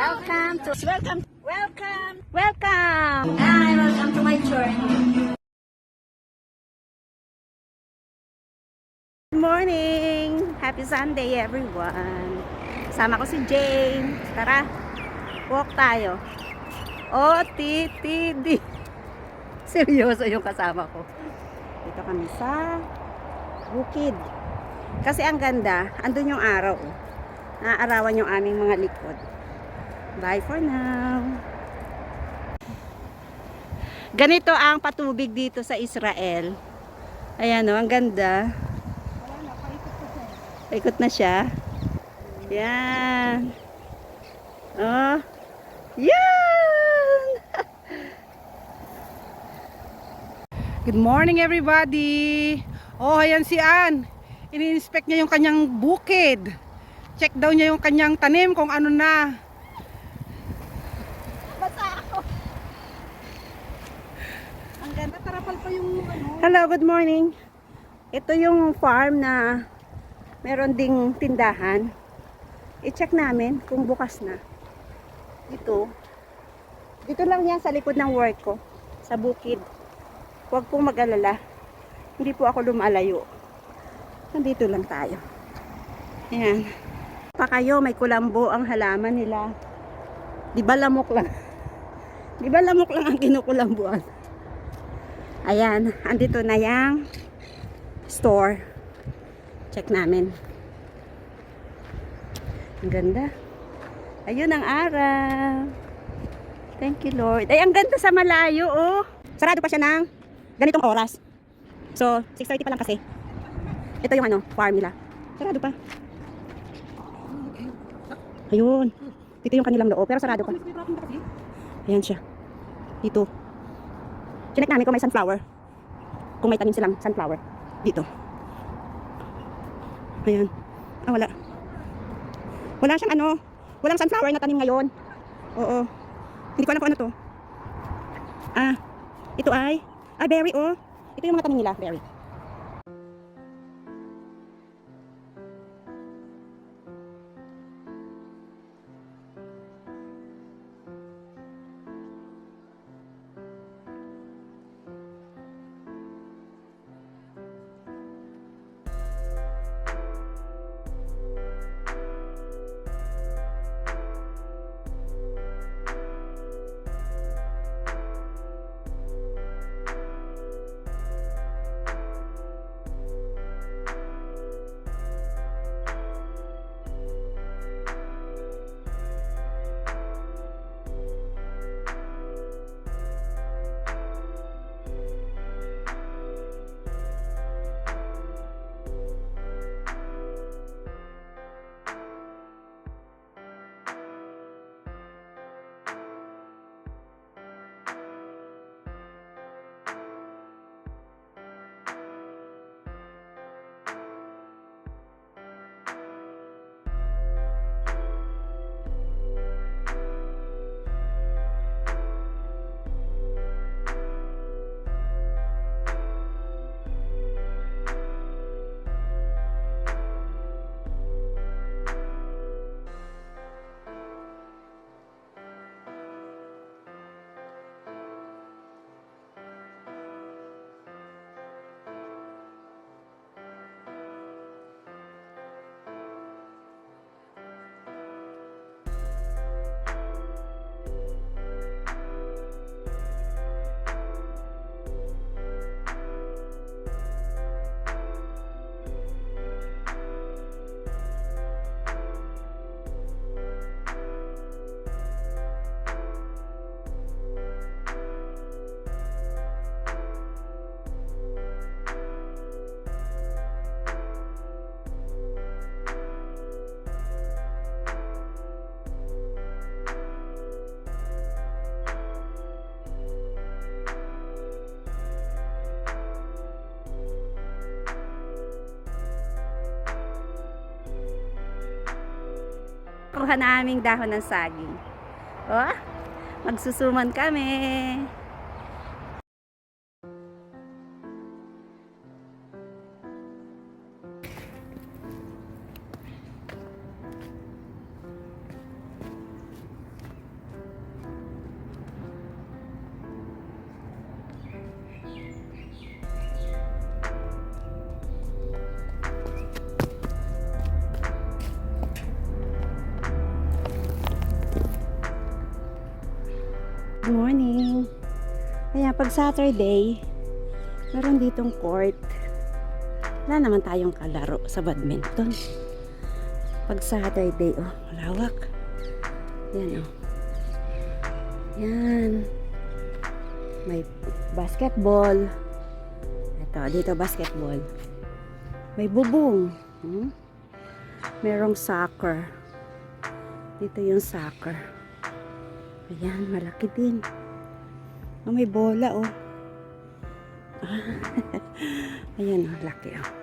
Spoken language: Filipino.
Yes, welcome. Welcome. Welcome. Hi, welcome to my journey. Good morning. Happy Sunday, everyone. Kasama ko si Jane. Tara, walk tayo. O, TTD. Seryoso yung kasama ko. Dito kami sa bukid. Kasi ang ganda, andun yung araw. oh. Naaarawan yung aming mga likod. Bye for now. Ganito ang patubig dito sa Israel. Ayan o, ang ganda. Paikot na siya. Yan. Oh. Yan! Good morning everybody! Oh, ayan si Ann. Ini-inspect niya yung kanyang bukid. Check daw niya yung kanyang tanim kung ano na. Basa ako. Tarapal pa yung ano. Hello, good morning. Ito yung farm na meron ding tindahan. I-check namin kung bukas na. Dito. Dito lang yan sa likod ng work ko. Sa bukid. Huwag pong mag-alala. Hindi po ako lumalayo. Nandito lang tayo. Ayan. Pa kayo, may kulambo ang halaman nila. Di ba lamok lang? Di ba lamok lang ang kinukulambuan? Ayan, andito na yung store. Check namin. Ang ganda. Ayun ang araw. Thank you, Lord. Ay, ang ganda sa malayo, oh. Sarado pa siya ng ganitong oras. So, 6.30 pa lang kasi. Ito yung ano, farm nila. Sarado pa. Ayun. Dito yung kanilang loob, pero sarado pa. Ayan siya. Dito. Chinek namin kung may sunflower. Kung may tanim silang sunflower. Dito. Ayan. Ah, wala. Wala siyang ano. Walang sunflower na tanim ngayon. Oo. Hindi ko alam kung ano to. Ah. Ito ay. Ah, berry oh. Ito yung mga tanim nila. Berry. Kuha naming dahon ng saging. Oh, magsusuman kami. Morning. Ayan, pag Saturday, meron ditong court. Wala naman tayong kalaro sa badminton. Pag Saturday, oh, malawak. Yan, oh. Yan. May basketball. Ito, dito basketball. May bubong. Hmm? Merong soccer. Dito yung soccer. Ayan, malaki din. Oh, may bola, oh. Ayan, oh, laki, oh.